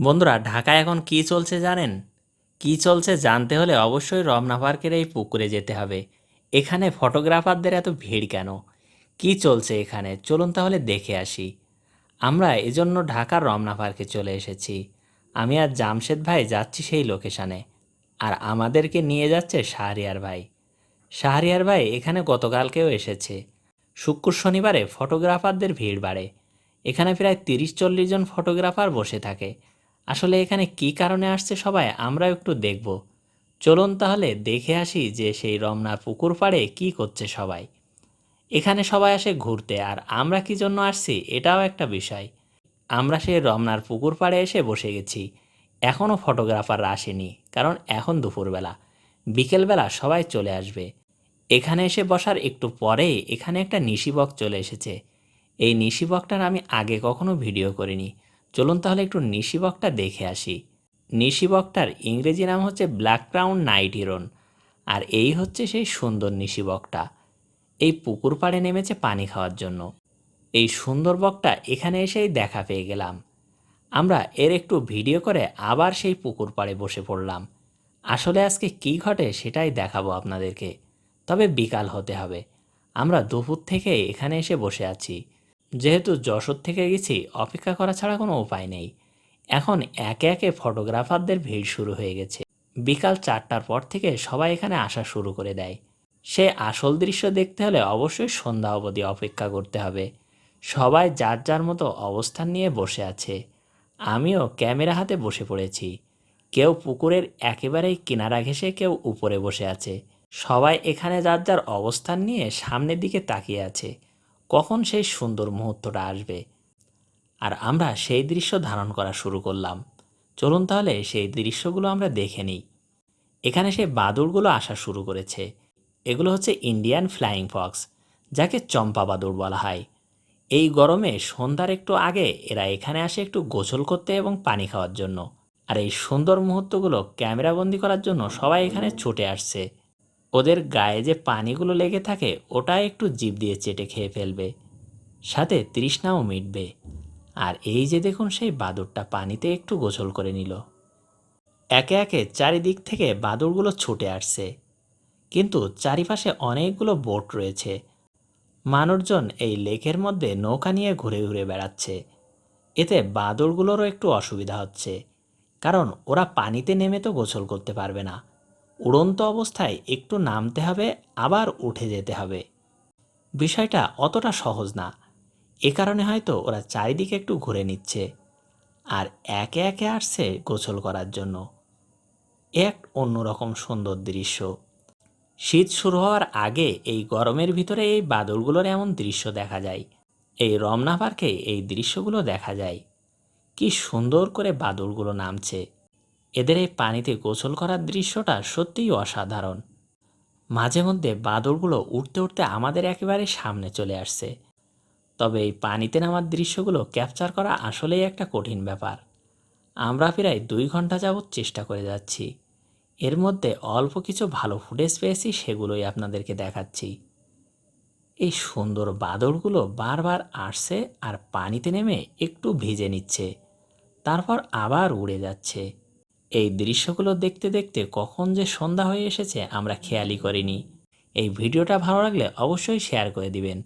বন্ধুরা, ঢাকায় এখন কি চলছে জানেন? কি চলছে জানতে হলে অবশ্যই রমনা পার্কের এই পুকুরে যেতে হবে। এখানে ফটোগ্রাফারদের এত ভিড় কেন? কি চলছে এখানে? চলুন তাহলে দেখে আসি। আমরা এজন্য ঢাকার রমনা পার্কে চলে এসেছি। আমি আর জামশেদ ভাই যাচ্ছি সেই লোকেশানে। আর আমাদেরকে নিয়ে যাচ্ছে শাহরিয়ার ভাই। শাহরিয়ার ভাই এখানে গতকালকেও এসেছে। শুক্র শনিবারে ফটোগ্রাফারদের ভিড় বাড়ে। এখানে প্রায় তিরিশ চল্লিশ জন ফটোগ্রাফার বসে থাকে। আসলে এখানে কি কারণে আসছে সবাই আমরা একটু দেখব। চলুন তাহলে দেখে আসি যে সেই রমনার পুকুর পাড়ে কি করছে সবাই। এখানে সবাই আসে ঘুরতে, আর আমরা কি জন্য আসছি এটাও একটা বিষয়। আমরা সেই রমনার পুকুর পাড়ে এসে বসে গেছি। এখনও ফটোগ্রাফাররা আসেনি, কারণ এখন দুপুরবেলা। বিকেলবেলা সবাই চলে আসবে। এখানে এসে বসার একটু পরেই এখানে একটা নিশিবক চলে এসেছে। এই নিশিবকটার আমি আগে কখনো ভিডিও করিনি। চলুন তাহলে একটু নিশিবকটা দেখে আসি। নিশিবকটার ইংরেজি নাম হচ্ছে ব্ল্যাক ক্রাউন নাইট হিরন আর এই হচ্ছে সেই সুন্দর নিশিবকটা। এই পুকুর পাড়ে নেমেছে পানি খাওয়ার জন্য। এই সুন্দর বকটা এখানে এসেই দেখা পেয়ে গেলাম। আমরা এর একটু ভিডিও করে আবার সেই পুকুর পাড়ে বসে পড়লাম। আসলে আজকে কি ঘটে সেটাই দেখাবো আপনাদেরকে। তবে বিকাল হতে হবে। আমরা দুপুর থেকে এখানে এসে বসে আছি। যেহেতু যশোর থেকে গেছি, অপেক্ষা করা ছাড়া কোনো উপায় নেই। এখন একে একে ফটোগ্রাফারদের ভিড় শুরু হয়ে গেছে। বিকাল চারটার পর থেকে সবাই এখানে আসা শুরু করে দেয়। সে আসল দৃশ্য দেখতে হলে অবশ্যই সন্ধ্যা অবধি অপেক্ষা করতে হবে। সবাই যার যার মতো অবস্থান নিয়ে বসে আছে। আমিও ক্যামেরা হাতে বসে পড়েছি। কেউ পুকুরের একেবারেই কিনারা ঘেঁষে কেউ উপরে বসে আছে। সবাই এখানে যার যার অবস্থান নিয়ে সামনের দিকে তাকিয়ে আছে। কখন সেই সুন্দর মুহূর্তটা আসবে? আর আমরা সেই দৃশ্য ধারণ করা শুরু করলাম। চলুন তাহলে সেই দৃশ্যগুলো আমরা দেখে নিই। এখানে সেই বাদুড়গুলো আসা শুরু করেছে। এগুলো হচ্ছে ইন্ডিয়ান ফ্লাইং ফক্স, যাকে চম্পা বাদুড় বলা হয়। এই গরমে সন্ধ্যার একটু আগে এরা এখানে আসে একটু গোসল করতে এবং পানি খাওয়ার জন্য। আর এই সুন্দর মুহূর্তগুলো ক্যামেরাবন্দি করার জন্য সবাই এখানে ছুটে আসছে। ওদের গায়ে যে পানিগুলো লেগে থাকে, ওটা একটু জিভ দিয়ে চেটে খেয়ে ফেলবে। সাথে তৃষ্ণাও মিটবে। আর এই যে দেখুন, সেই বাদুরটা পানিতে একটু গোসল করে নিল। একে একে চারিদিক থেকে বাদুরগুলো ছুটে আসছে। কিন্তু চারিপাশে অনেকগুলো বোট রয়েছে। মানুষজন এই লেকের মধ্যে নৌকা নিয়ে ঘুরে ঘুরে বেড়াচ্ছে। এতে বাদুরগুলোরও একটু অসুবিধা হচ্ছে। কারণ ওরা পানিতে নেমে তো গোসল করতে পারবে না। উড়ন্ত অবস্থায় একটু নামতে হবে, আবার উঠে যেতে হবে। বিষয়টা অতটা সহজ না। এ কারণে হয়তো ওরা চারিদিকে একটু ঘুরে নিচ্ছে আর একে একে আসছে গোসল করার জন্য। এক অন্যরকম সুন্দর দৃশ্য। শীত শুরু হওয়ার আগে এই গরমের ভিতরে এই বাদলগুলোর এমন দৃশ্য দেখা যায়। এই রমনা পার্কে এই দৃশ্যগুলো দেখা যায়। কি সুন্দর করে বাদলগুলো নামছে। এদের এই পানিতে গোসল করার দৃশ্যটা সত্যিই অসাধারণ। মাঝে মধ্যে বাদলগুলো উঠতে উঠতে আমাদের একেবারে সামনে চলে আসছে। তবে এই পানিতে নামার দৃশ্যগুলো ক্যাপচার করা আসলেই একটা কঠিন ব্যাপার। আমরা প্রায় দুই ঘণ্টা যাবৎ চেষ্টা করে যাচ্ছি। এর মধ্যে অল্প কিছু ভালো ফুটেজ পেয়েছি সেগুলোই আপনাদেরকে দেখাচ্ছি। এই সুন্দর বাদলগুলো বারবার আসছে আর পানিতে নেমে একটু ভিজে নিচ্ছে। তারপর আবার উড়ে যাচ্ছে। এই দৃশ্যগুলো দেখতে দেখতে কখন যে সন্ধ্যা হয়ে এসেছে আমরা খেয়ালই করিনি। এই ভিডিওটা ভালো লাগলে অবশ্যই শেয়ার করে দিবেন।